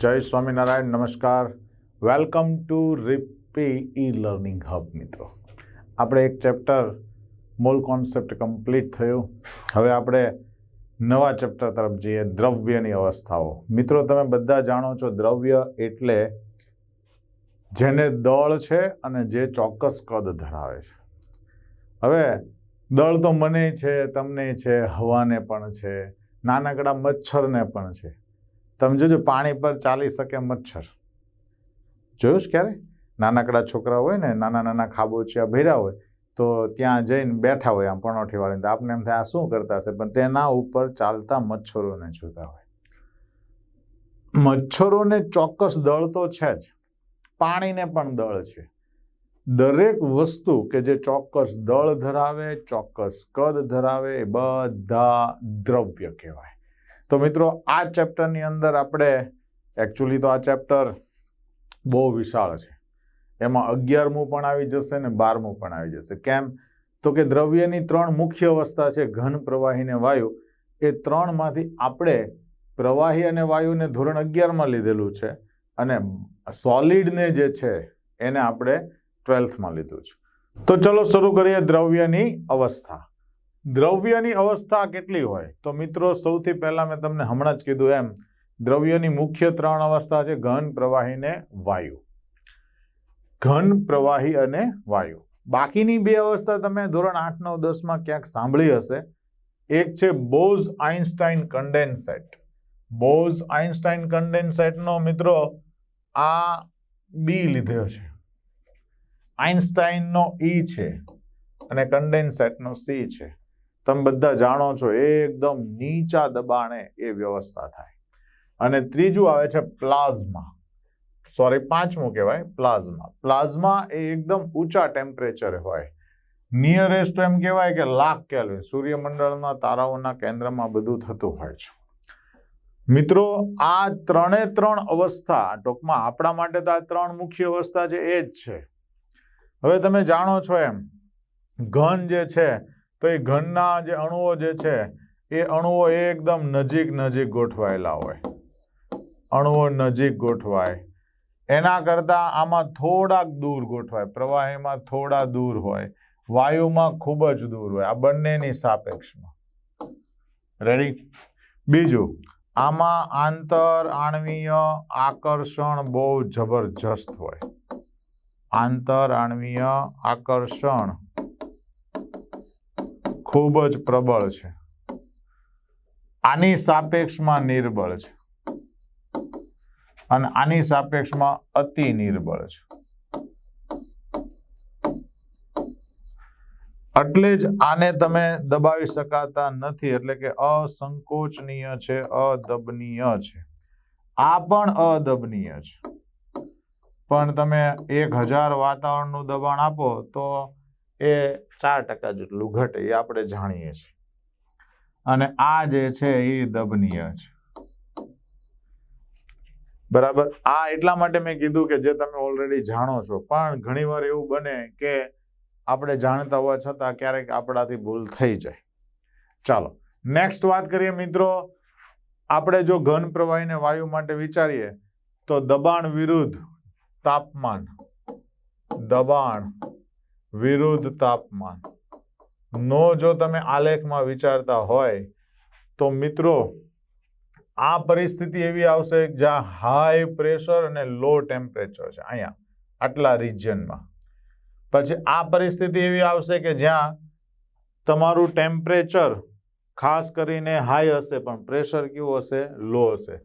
જય સ્વામિનારાયણ, નમસ્કાર. Welcome to રીપી ઈ લર્નિંગ હબ મિત્રો. આપણે એક ચેપ્ટર મૂળ કોન્સેપ્ટ કમ્પ્લીટ થયું. હવે આપણે નવા ચેપ્ટર તરફ જઈએ, દ્રવ્યની અવસ્થાઓ. મિત્રો, તમે બધા જાણો છો, દ્રવ્ય એટલે જેને દળ છે અને જે ચોક્કસ કદ ધરાવે છે. હવે, દળ તો મને છે, તમને છે, હવાને પણ છે, નાનકડા મચ્છરને પણ છે. તમે જોજો, પાણી પર ચાલી શકે મચ્છર. જોયું છે ક્યારે? નાનકડા છોકરા હોય ને, નાના નાના ખાબોચિયા ભર્યા હોય, તો ત્યાં જઈને બેઠા હોય આમ પણોઠી વાળીને તો આપણે એમ થાય, આ શું કરતા હશે? પણ તેના ઉપર ચાલતા મચ્છરોને જોતા હોય. મચ્છરોને ચોક્કસ દળ તો છે જ. પાણીને પણ દળ છે. દરેક વસ્તુ કે જે ચોક્કસ દળ ધરાવે, ચોક્કસ કદ ધરાવે, એ બધા દ્રવ્ય કહેવાય. તો મિત્રો, આ ચેપ્ટરની અંદર આપણે એકચ્યુઅલી તો આ ચેપ્ટર બહુ વિશાળ છે. એમાં અગિયારમું પણ આવી જશે ને બારમું પણ આવી જશે. કેમ? તો કે દ્રવ્યની ત્રણ મુખ્ય અવસ્થા છે, ઘન, પ્રવાહી ને વાયુ. એ ત્રણમાંથી આપણે પ્રવાહી અને વાયુને ધોરણ અગિયારમાં લીધેલું છે અને સોલિડને જે છે એને આપણે ટ્વેલ્થમાં લીધું છે. તો ચલો શરૂ કરીએ દ્રવ્યની અવસ્થા. દ્રવ્યની અવસ્થા કેટલી હોય? તો મિત્રો, સૌથી પહેલાં મેં તમને હમણાં જ કીધું એમ, દ્રવ્યની મુખ્ય ત્રણ અવસ્થા છે ઘન, પ્રવાહી ને વાયુ. ઘન, પ્રવાહી અને વાયુ. બાકીની બે અવસ્થા તમે ધોરણ આઠ, નવ દસમાં ક્યાંક સાંભળી હશે. એક છે Bose Einstein condensate. Bose Einstein કન્ડેન્સેટનો મિત્રો આ બી લીધો છે. આઇન્સ્ટાઇનનો ઈ છે અને કન્ડેન્સેટનો સી છે. તમે બધા જાણો છો, એકદમ નીચા દબાણે એ વ્યવસ્થા થાય. અને ત્રીજું આવે છે પ્લાઝમા. સોરી પાંચમું કહેવાય પ્લાઝમા. પ્લાઝમા એ એકદમ ઊંચા ટેમ્પરેચરે હોય. નિયરેસ્ટ એમ કહેવાય કે લાખ કેલ્વિન સૂર્યમંડળના તારાઓના કેન્દ્રમાં બધું થતું હોય છે. મિત્રો, આ ત્રણે ત્રણ અવસ્થા ટૂંકમાં આપણા માટે તો આ ત્રણ મુખ્ય અવસ્થા છે, એ જ છે. હવે તમે જાણો છો એમ, ઘન જે છે તો એ ઘનના જે અણુઓ જે છે, એ અણુઓ એકદમ નજીક નજીક ગોઠવાયેલા હોય. અણુઓ નજીક ગોઠવાય. એના કરતાં આમાં થોડાક દૂર ગોઠવાય. પ્રવાહીમાં થોડા દૂર હોય. વાયુમાં ખૂબ જ દૂર હોય. આ બંનેની સાપેક્ષમાં. રેડી બીજું, આમાં આંતર આણવીય આકર્ષણ બહુ જબરજસ્ત હોય. આંતર આણવીય આકર્ષણ ખૂબ જ પ્રબળ છે. આની સાપેક્ષમાં નિર્બળ છે. અને આની સાપેક્ષમાં અતિ નિર્બળ છે. એટલે જ આને તમે દબાવી શકાતા નથી, એટલે કે અસંકોચનીય છે, અદબનીય છે. આ પણ અદબનીય છે. પણ તમે એક હજાર વાતાવરણનું દબાણ આપો તો એ ચાર ટકા જેટલું ઘટે એ આપણે જાણીએ છીએ. અને આ જે છે એ દબનીય છે. બરાબર? આ એટલા માટે મેં કીધું કે જે તમે ઓલરેડી જાણો છો, પણ ઘણીવાર એવું બને કે આપણે જાણતા હોવા છતાં ક્યારેક આપણાથી ભૂલ થઈ જાય. ચાલો નેક્સ્ટ વાત કરીએ મિત્રો. આપણે જો ઘન પ્રવાહીને વાયુ માટે વિચારીએ, તો દબાણ વિરુદ્ધ તાપમાન, દબાણ વિરુદ્ધ તાપમાન. નો જો તમે આલેખમાં વિચારતા હોય, તો મિત્રો, આ પરિસ્થિતિ એવી આવશે જ્યાં હાઈ પ્રેશર અને લો ટેમ્પરેચર છે. અહીંયા, આટલા રિજિયનમાં પછી આ પરિસ્થિતિ એવી આવશે કે જ્યાં તમારું ટેમ્પરેચર ખાસ કરીને હાઈ હશે, પણ પ્રેશર કેવું હશે? લો હશે.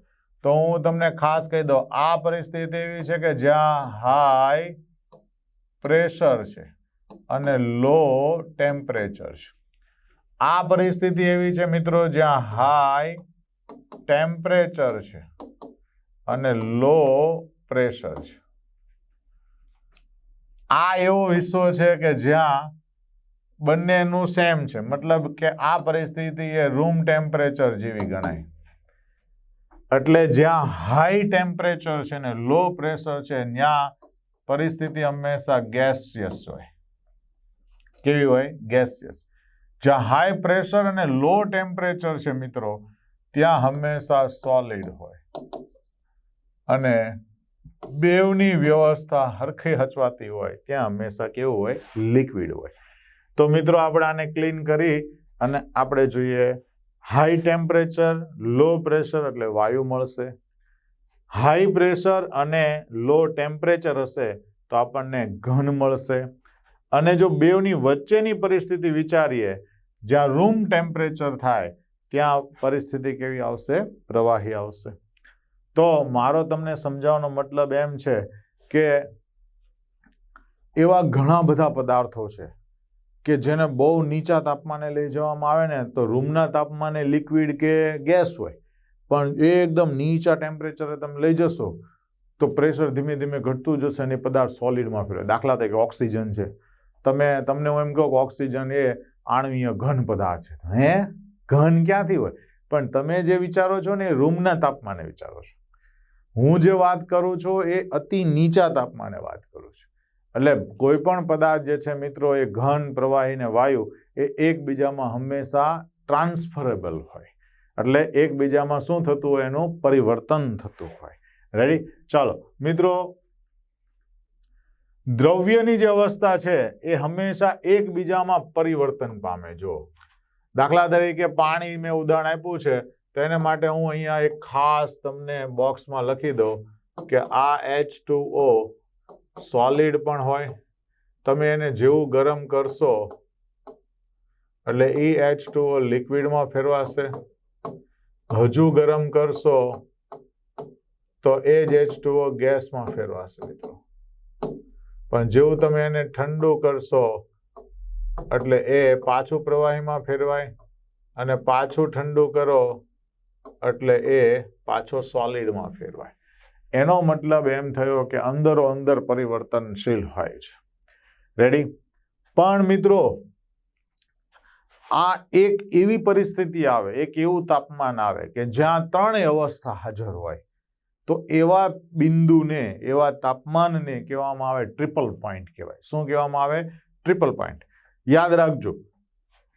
તો હું તમને ખાસ કહી દઉં, આ પરિસ્થિતિ એવી છે કે જ્યાં હાઈ પ્રેશર છે. અને લો ટેમ્પરેચર આ પરિસ્થિતિ એવી છે મિત્રો, જ્યાં હાઈ ટેમ્પરેચર છે અને લો પ્રેશર છે. આ એવો વિશ્વ છે કે જ્યાં બંનેનું સેમ છે. મતલબ કે આ પરિસ્થિતિ એ રૂમ ટેમ્પરેચર જેવી ગણાય. એટલે જ્યાં હાઈ ટેમ્પરેચર છે ને લો પ્રેશર છે, ત્યાં પરિસ્થિતિ હંમેશા ગેસિયસ હોય. કેવી હોય? ગેસિયસ જ્યાં હાઈ પ્રેશર અને લો ટેમ્પરેચર છે મિત્રો, ત્યાં હંમેશા સોલિડ હોય. અને બેવની વ્યવસ્થા હરખી હચવાતી હોય, ત્યાં હંમેશા કેવું હોય? લિક્વિડ હોય. તો મિત્રો, આપણે આને ક્લીન કરી અને આપણે જોઈએ હાઈ ટેમ્પરેચર લો પ્રેશર એટલે વાયુ મળશે. હાઈ પ્રેશર અને લો ટેમ્પરેચર હશે, તો આપણને ઘન મળશે. અને જો બેવની વચ્ચેની પરિસ્થિતિ વિચારીએ, જ્યાં રૂમ ટેમ્પરેચર થાય, ત્યાં પરિસ્થિતિ કેવી આવશે? પ્રવાહી આવશે. તો મારો તમને સમજાવવાનો મતલબ એમ છે કે એવા ઘણા બધા પદાર્થો છે કે જેને બહુ નીચા તાપમાને લઈ જવામાં આવે ને, તો રૂમના તાપમાને લિક્વિડ કે ગેસ હોય. પણ એ એકદમ નીચા ટેમ્પરેચરે તમે લઈ જશો, તો પ્રેશર ધીમે ધીમે ઘટતું જશે અને પદાર્થ સોલિડમાં ફેરવે દાખલા તરીકે ઓક્સિજન છે. તમે, તમને હું એમ કહો કે ઓક્સિજન એ આણવીય ઘન પદાર્થ છે. હે? ઘન ક્યાંથી હોય? પણ તમે જે વિચારો છો ને એ રૂમના તાપમાને વિચારો છો. હું જે વાત કરું છું એ અતિ નીચા તાપમાને વાત કરું છું. એટલે કોઈ પણ પદાર્થ જે છે મિત્રો એ ઘન, પ્રવાહી ને વાયુ એ એકબીજામાં હંમેશા ટ્રાન્સફરેબલ હોય. એટલે એકબીજામાં શું થતું હોય? એનું પરિવર્તન થતું હોય. રેડી ચાલો, મિત્રો દ્રવ્યની જે અવસ્થા છે, એ હંમેશા એકબીજામાં પરિવર્તન પામે. જો દાખલા તરીકે પાણી મેં ઉદાહરણ આપ્યું છે, તો એને માટે હું અહીંયા એક ખાસ તમને બોક્સમાં લખી દઉં કે આ એચ ટુ ઓ સોલિડ પણ હોય, તમે એને જેવું ગરમ કરશો, એટલે એ એચ ટુ ઓ લિક્વિડમાં ફેરવાશે. હજુ ગરમ કરશો, તો એ જ એચ ટુ ઓ ગેસમાં ફેરવાશે મિત્રો. પણ જેવું તમે એને ઠંડુ કરશો, એટલે એ પાછું પ્રવાહીમાં ફેરવાય અને પાછું ઠંડુ કરો, એટલે એ પાછો સોલિડમાં ફેરવાય. એનો મતલબ એમ થયો કે અંદરો અંદર પરિવર્તનશીલ હોય છે. રેડી પણ મિત્રો, આ એક એવી પરિસ્થિતિ આવે, એક એવું તાપમાન આવે કે જ્યાં ત્રણેય અવસ્થા હાજર હોય. તો એવા બિંદુને, એવા તાપમાનને કહેવામાં આવે ટ્રિપલ પોઈન્ટ કહેવાય. શું કહેવામાં આવે? ટ્રિપલ પોઈન્ટ યાદ રાખજો,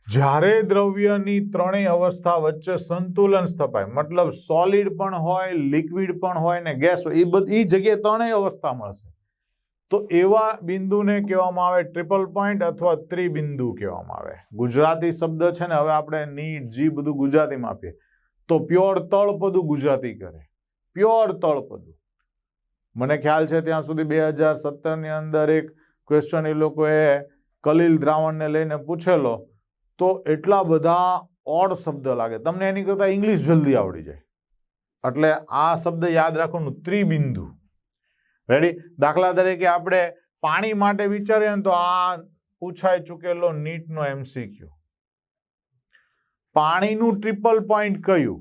જ્યારે દ્રવ્યની ત્રણેય અવસ્થા વચ્ચે સંતુલન સ્થપાય, મતલબ સોલિડ પણ હોય લિક્વિડ પણ હોય ને ગેસ હોય, એ બધી જગ્યાએ ત્રણેય અવસ્થા મળશે. તો એવા બિંદુને કહેવામાં આવે ટ્રિપલ પોઈન્ટ અથવા ત્રિબિંદુ કહેવામાં આવે. ગુજરાતી શબ્દ છે ને, હવે આપણે નીટ, જી બધું ગુજરાતીમાં આપીએ. તો પ્યોર તળ બધું ગુજરાતી કરે. પ્યોર તળપદું. મને ખ્યાલ છે ત્યાં સુધી બે હજાર સત્તરની અંદર એક ક્વેશ્ચન એ લોકોએ કલીલ દ્રાવણને લઈને પૂછેલો, તો એટલા બધા ઓડ શબ્દ લાગે. તમને એની કરતાં ઇંગ્લિશ જલ્દી આવડી જાય. એટલે આ શબ્દ યાદ રાખવાનું ત્રિબિંદુ. રેડી દાખલા તરીકે આપણે પાણી માટે વિચારીએ ને તો આ પૂછાઈ ચૂકેલો નીટનો એમસીક્યુ પાણીનું ટ્રિપલ પોઈન્ટ કયું?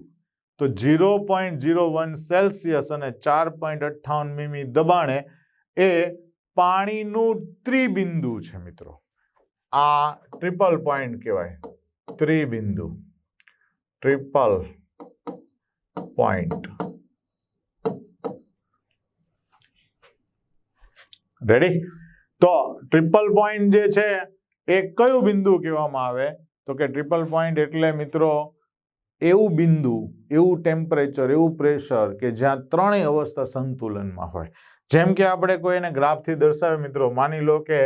તો zero point zero one Celsius અને ચાર પોઈન્ટ અઠ્ઠાવન મીમી દબાણે એ પાણીનું ત્રિબિંદુ છે મિત્રો. આ ટ્રિપલ પોઈન્ટ કહેવાય. ત્રિબિંદુ. Triple point. રેડી તો ટ્રિપલ પોઈન્ટ જે છે, એ કયું બિંદુ કહેવામાં આવે? તો કે ટ્રિપલ પોઈન્ટ એટલે મિત્રો એવું બિંદુ, એવું ટેમ્પરેચર એવું પ્રેશર કે જ્યાં ત્રણેય અવસ્થા સંતુલનમાં હોય. જેમ કે આપણે કોઈ એને ગ્રાફથી દર્શાવે મિત્રો, માની લો કે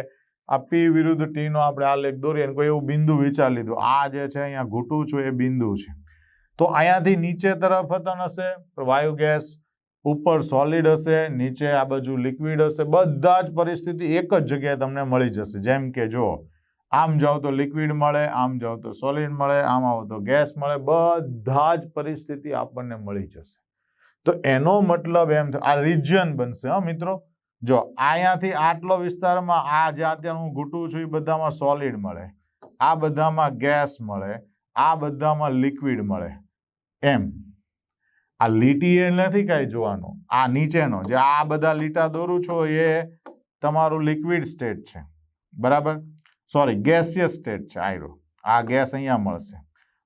આ પી વિરુદ્ધ ટીનો આપણે આ લેખ દોરીએ કોઈ એવું બિંદુ વિચારી લીધું. આ જે છે અહીંયા ઘૂંટું છું, એ બિંદુ છે. તો અહીંયાથી નીચે તરફ હતન હશે, વાયુ ગેસ ઉપર સોલિડ હશે, નીચે આ બાજુ લિક્વિડ હશે, બધા જ પરિસ્થિતિ એક જ જગ્યાએ તમને મળી જશે. જેમ કે જો આમ જાઓ તો લિક્વિડ મળે, આમ જાઓ તો સોલિડ મળે, આમ આવો તો ગેસ મળે, બધા જ પરિસ્થિતિ આપણને મળી જશે. તો એનો મતલબ એમ આ રિજિયન બનશે, હા મિત્રો. જો અહીંયાથી આટલો વિસ્તારમાં આ જે અત્યારે હું ઘૂંટું છું, એ બધામાં સોલિડ મળે, આ બધામાં ગેસ મળે, આ બધામાં લિક્વિડ મળે. એમ. આ લીટી એ નથી કાંઈ જોવાનું, આ નીચેનો, જે આ બધા લીટા દોરું છો એ તમારું લિક્વિડ સ્ટેટ છે. બરાબર? સોરી ગેસિયસ સ્ટેટ છે, આયરો. આ ગેસ અહીંયા મળશે.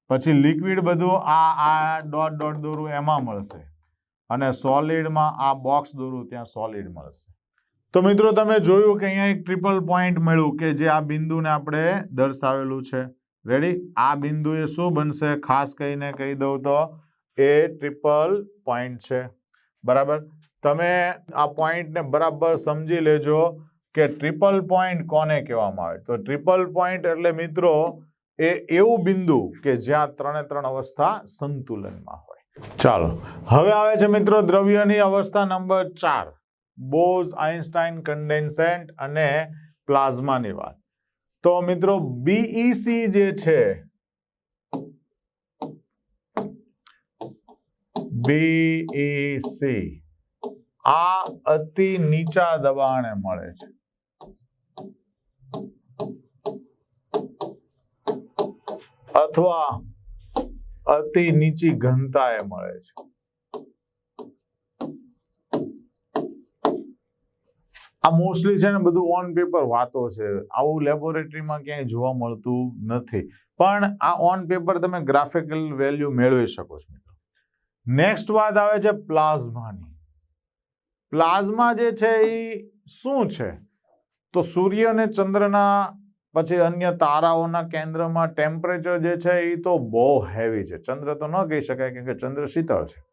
પછી લિક્વિડ બધું આ આ ડોટ ડોટ દોરું, એમાં મળશે. અને સોલિડમાં આ બોક્સ દોરું, ત્યાં સોલિડ મળશે. તો મિત્રો, તમે જોયું કે અહીંયા એક ટ્રિપલ પોઈન્ટ મળ્યું કે જે આ બિંદુને આપણે દર્શાવેલું છે. રેડી આ બિંદુએ શું બનશે? ખાસ કહીને કહી દઉં તો, એ ટ્રિપલ પોઈન્ટ છે. બરાબર? તમે આ પોઈન્ટને બરાબર સમજી લેજો. કે ટ્રિપલ પોઈન્ટ કોને કહેવામાં આવે? તો ટ્રિપલ પોઈન્ટ એટલે મિત્રો, એ એવું બિંદુ કે જ્યાં ત્રણે ત્રણ અવસ્થા સંતુલનમાં હોય. ચાલો, હવે આવે છે મિત્રો દ્રવ્યની અવસ્થા નંબર ચાર. બોઝ, આઇન્સ્ટાઇન, કન્ડેન્સેન્ટ અને પ્લાઝમાની વાત. તો મિત્રો બીઈસી જે છે બીઈસી આ અતિ નીચા દબાણે મળે છે. અથવા અતિ નીચી ઘનતાએ મળે છે. આ મોસ્ટલી છે ને બધું ઓન પેપર વાતો છે. આવું લેબોરેટરીમાં ક્યાંય જોવા મળતું નથી. પણ આ ઓન પેપર તમે ગ્રાફિકલ વેલ્યુ મેળવી શકો છો મિત્રો. નેક્સ્ટ વાત આવે છે પ્લાઝમાની પ્લાઝમા જે છે એ શું છે? તો સૂર્ય અને ચંદ્રના પછી અન્ય તારાઓના કેન્દ્રમાં ટેમ્પરેચર જે છે એ તો બહુ હેવી છે. ચંદ્ર તો ન કહી શકાય કેમ કે ચંદ્ર શીતળ છે.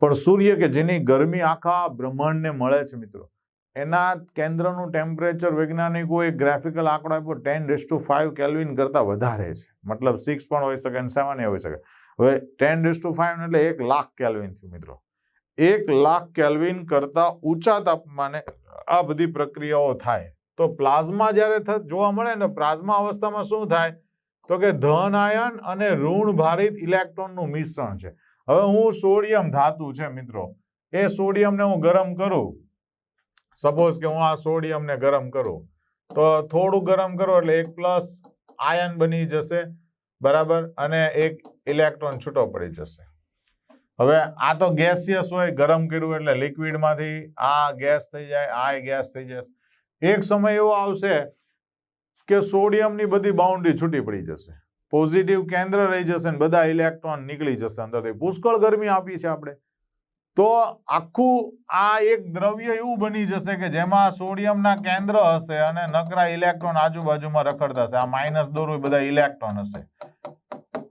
પણ સૂર્ય કે જેની ગરમી આખા બ્રહ્માંડને મળે છે મિત્રો. એના કેન્દ્રનું ટેમ્પરેચર વૈજ્ઞાનિકો એક ગ્રાફિકલ આંકડા પર ten raise to five kelvin કરતાં વધારે છે. મતલબ સિક્સ પણ હોઈ શકે અને સેવન હોઈ શકે. હવે ટેન રેસ ટુ ફાઈવ એટલે એક લાખ કેલ્વિન થયું મિત્રો. એક લાખ કેલ્વિન કરતાં ઊંચા તાપમાને આ બધી પ્રક્રિયાઓ થાય. તો પ્લાઝમા જ્યારે જોવા મળે ને પ્લાઝમા અવસ્થામાં શું થાય? તો કે ધન આયન અને ઋણ ભારિત ઇલેક્ટ્રોનનું મિશ્રણ છે. હવે હું સોડિયમ ધાતુ છે મિત્રો. એ સોડિયમને હું ગરમ કરું. સપોઝ કે હું આ સોડિયમને ગરમ કરું. તો થોડું ગરમ કરો એટલે એક પ્લસ આયન બની જશે. બરાબર? અને એક ઇલેક્ટ્રોન છૂટો પડી જશે. હવે આ તો ગેસિયસ હોય, ગરમ કર્યું એટલે લિક્વિડમાંથી આ ગેસ થઈ જાય, આ ગેસ થઈ જશે. એક સમય એવો આવશે કે સોડિયમની બધી બાઉન્ડ્રી છૂટી પડી જશે. પોઝિટિવ કેન્દ્ર રહી જશે ને બધા ઇલેક્ટ્રોન નીકળી જશે અંદરથી પુષ્કળ ગરમી આપી છે આપણે. તો આખું આ એક દ્રવ્ય એવું બની જશે કે જેમાં સોડિયમના કેન્દ્ર હશે અને નકરા ઇલેક્ટ્રોન આજુબાજુમાં રખડતા હશે. આ માઇનસ દોરું બધા ઇલેક્ટ્રોન હશે.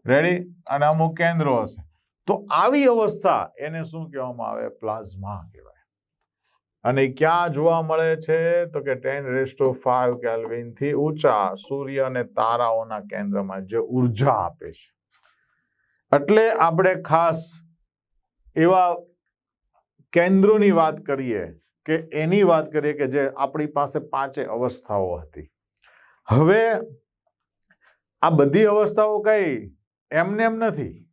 રેડી અને અમુક કેન્દ્રો હશે. તો આવી અવસ્થા એને શું કહેવામાં આવે? પ્લાઝમા કહેવાય. અને ક્યાં જોવા મળે છે? તો કે ટેન રેસ ટુ ફાઈવ કેલ્વિનથી ઊંચા સૂર્ય અને તારાઓના કેન્દ્રમાં જે ઊર્જા આપે છે. એટલે આપણે ખાસ એવા કેન્દ્રોની વાત કરીએ કે એની વાત કરીએ કે જે આપણી પાસે પાંચે અવસ્થાઓ હતી. હવે આ બધી અવસ્થાઓ કઈ? એમને એમ નથી.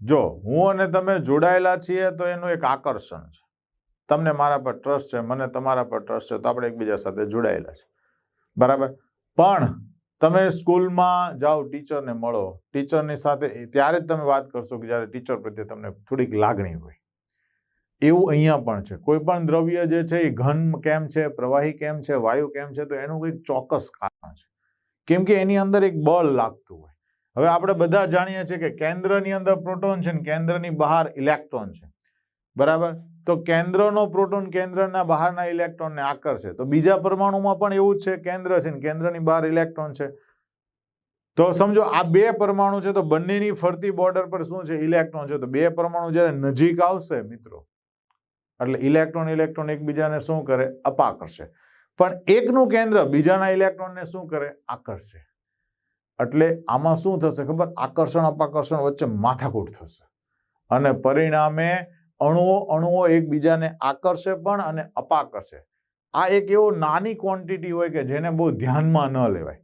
જો હું અને તમે જોડાયેલા છીએ તો એનું એક આકર્ષણ છે. તમને મારા પર ટ્રસ્ટ છે, મને તમારા પર ટ્રસ્ટ છે, તો આપણે એકબીજા સાથે જોડાયેલા છે. બરાબર? પણ તમે સ્કૂલમાં જાઓ, ટીચરને મળો. ટીચરની સાથે ત્યારે જ તમે વાત કરશો કે જ્યારે ટીચર પ્રત્યે તમને થોડીક લાગણી હોય. એવું અહીંયા પણ છે. કોઈ પણ દ્રવ્ય જે છે એ ઘન કેમ છે, પ્રવાહી કેમ છે, વાયુ કેમ છે, તો એનું કંઈક ચોક્કસ કારણ છે. કેમ કે એની અંદર એક બળ લાગતું હોય. હવે આપણે બધા જાણીએ છીએ કે કેન્દ્રની અંદર પ્રોટોન છે ને કેન્દ્રની બહાર ઇલેક્ટ્રોન છે. બરાબર? તો કેન્દ્રનો પ્રોટોન કેન્દ્રના બહારના ઇલેક્ટ્રોનને આકર્ષે. તો બીજા પરમાણુમાં પણ એવું જ છે, કેન્દ્ર છે ને કેન્દ્રની બહાર ઇલેક્ટ્રોન છે. તો સમજો, આ બે પરમાણુ છે તો બંનેની ફરતી બોર્ડર પર શું છે? ઇલેક્ટ્રોન છે. તો બે પરમાણુ જ્યારે નજીક આવશે મિત્રો, એટલે ઇલેક્ટ્રોન ઇલેક્ટ્રોન એકબીજાને શું કરે? અપાકર્ષે. પણ એકનું કેન્દ્ર બીજાના ઇલેક્ટ્રોનને શું કરે? આકર્ષે. એટલે આમાં શું થશે ખબર? આકર્ષણ, અપાકર્ષણ વચ્ચે માથાકૂટ થશે. અને પરિણામે અણુઓ અણુઓ એકબીજાને આકર્ષે પણ અને અપાકર્ષે. આ એક એવો નાની ક્વોન્ટિટી હોય કે જેને બહુ ધ્યાનમાં ન લેવાય.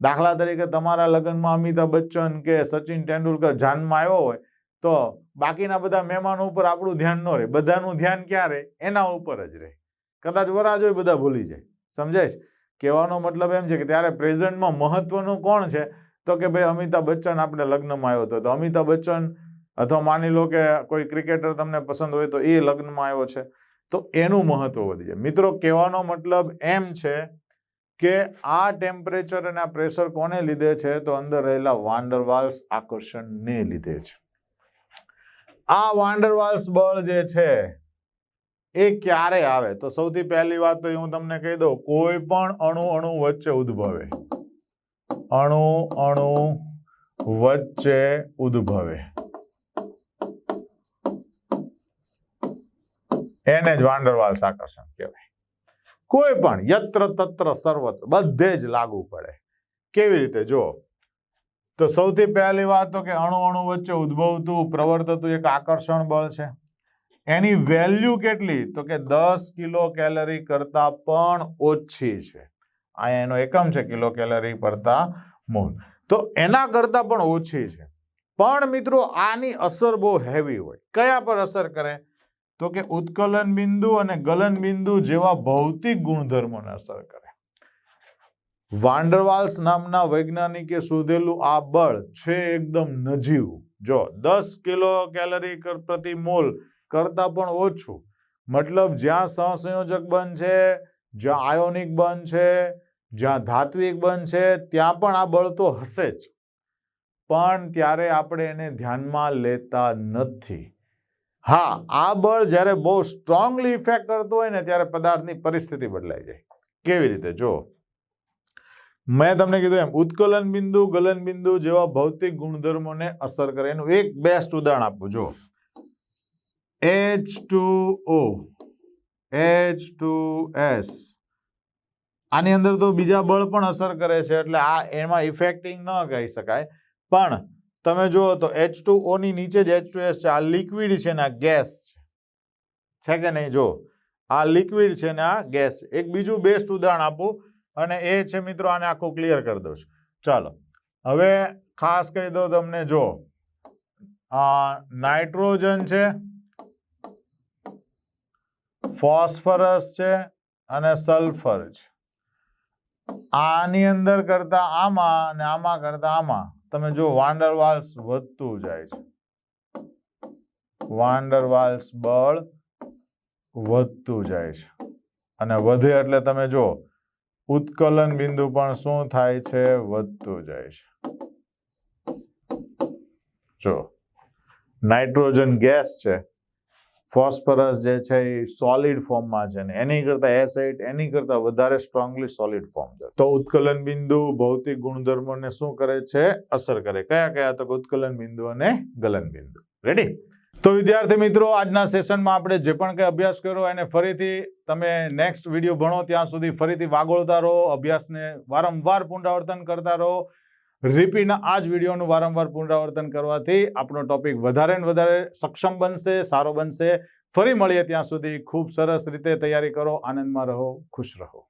દાખલા તરીકે તમારા લગ્નમાં અમિતાભ બચ્ચન કે સચિન તેંડુલકર જાનમાં આવ્યો હોય, તો બાકીના બધા મહેમાનો ઉપર આપણું ધ્યાન ન રહે. બધાનું ધ્યાન ક્યાં રહે? એના ઉપર જ રહે. કદાચ વરાજ હોય બધા ભૂલી જાય. સમજાય કહેવાનો મતલબ એમ છે કે ત્યારે પ્રેઝન્ટમાં મહત્વનું કોણ છે? તો કે ભાઈ અમિતાભ બચ્ચન આપણે લગ્નમાં આવ્યો હતો. તો અમિતાભ બચ્ચન અથવા માની લો કે કોઈ ક્રિકેટર તમને પસંદ હોય તો એ લગ્નમાં આવ્યો છે. તો એનું મહત્વ વધી જાય મિત્રો, કહેવાનો મતલબ એમ છે કે આ ટેમ્પરેચર અને આ પ્રેશર કોને લીધે છે? તો અંદર રહેલા વાન્ડરવાલ્સ આકર્ષણને લીધે છે. આ વાન્ડરવાલ્સ બળ જે છે એ ક્યારે આવે? તો સૌથી પહેલી વાત તો હું તમને કહી દઉં, કોઈ પણ અણુ અણુ વચ્ચે ઉદ્ભવે. અણુ અણુ વચ્ચે ઉદ્ભવે. એને જ વાંડરવાલ્સ આકર્ષણ કહેવાય. કોઈ પણ યત્ર તત્ર સર્વત્ર બધે જ લાગુ પડે. કેવી રીતે? જો તો સૌથી પહેલી વાત તો કે અણુ અણુ વચ્ચે ઉદ્ભવતું, પ્રવર્તતું એક આકર્ષણ બળ છે. એની વેલ્યુ કેટલી? તો કે દસ કિલો કેલરી કરતા પણ ઓછી છે. આ એનો એકમ છે કિલો કેલરી પરતા મોલ. તો એના કરતા પણ ઓછી છે. પણ મિત્રો, આની અસર બહુ હેવી હોય. કયા પર અસર કરે? તો કે ઉત્કલન બિંદુ અને ગલન બિંદુ જેવા ભૌતિક ગુણધર્મોને અસર કરે. વાન્ડરવાલ્સ નામના વૈજ્ઞાનિકે શોધેલું આ બળ છે એકદમ નજીવ. જો દસ કિલો કેલરી પ્રતિ મોલ કરતા પણ ઓછું. મતલબ જ્યાં સહસંયોજક બંધ છે, જ્યાં આયોનિક બંધ છે, જ્યાં ધાત્વિક બંધ છે, ત્યાં પણ આ બળ તો હશે જ. પણ ત્યારે આપણે એને ધ્યાનમાં લેતા નથી. હા, આ બળ જ્યારે બહુ સ્ટ્રોંગલી ઇફેક્ટ કરતું હોય ને ત્યારે પદાર્થની પરિસ્થિતિ બદલાઈ જાય. કેવી રીતે? જો મેં તમને કીધું એમ, ઉત્કલન બિંદુ, ગલન બિંદુ જેવા ભૌતિક ગુણધર્મોને અસર કરે. એનું એક બેસ્ટ ઉદાહરણ આપું જો H two O H two S આની અંદર તો બીજા બળ પણ અસર કરે છે, એટલે આ એમાં ઇફેક્ટિંગ ન કહી શકાય. પણ તમે જુઓ તો એચ ટુ ઓની નીચે જ એચ ટુ એસ છે. આ લિક્વિડ છે ને આ ગેસ છે. કે નહીં? જો આ લિક્વિડ છે ને આ ગેસ એક બીજું બેસ્ટ ઉદાહરણ આપું અને એ છે મિત્રો, આને આખું ક્લિયર કરી દઉં છું. ચાલો. હવે ખાસ કહી દઉં તમને જો નાઇટ્રોજન છે ફોસ્ફરસ છે અને સલ્ફર છે. આની અંદર કરતા આમાં અને આમાં કરતા આમાં તમે જો વાન્ડરવાલ્સ વધતું જાય છે. વાન્ડરવાલ્સ બળ વધતું જાય છે. અને વધે એટલે તમે જો ઉત્કલન બિંદુ પણ શું થાય છે? વધતું જાય છે. જો નાઇટ્રોજન ગેસ છે ફોસ્ફરસ જે છે એ સોલિડ ફોર્મમાં છે ને એની કરતા એસાઇડ એની કરતા વધારે સ્ટ્રોંગલી સોલિડ ફોર્મ છે. તો ઉત્કલન બિંદુ ભૌતિક ગુણધર્મોને શું કરે છે? અસર કરે. કયા કયા તો ઉત્કલન બિંદુ અને ગલન બિંદુ. રેડી તો વિદ્યાર્થી મિત્રો, આજના સેશનમાં આપણે જે પણ કંઈ અભ્યાસ કર્યો એને ફરીથી તમે નેક્સ્ટ વીડિયો ભણો ત્યાં સુધી ફરીથી વાગોળતા રહો, અભ્યાસને વારંવાર પુનરાવર્તન કરતા રહો. રિપીટના આ જ વિડીયોનું વારંવાર પુનરાવર્તન કરવાથી આપણો ટોપિક વધારે ને વધારે સક્ષમ બનશે, સારો બનશે. ફરી મળીએ ત્યાં સુધી ખૂબ સરસ રીતે તૈયારી કરો, આનંદમાં રહો, ખુશ રહો.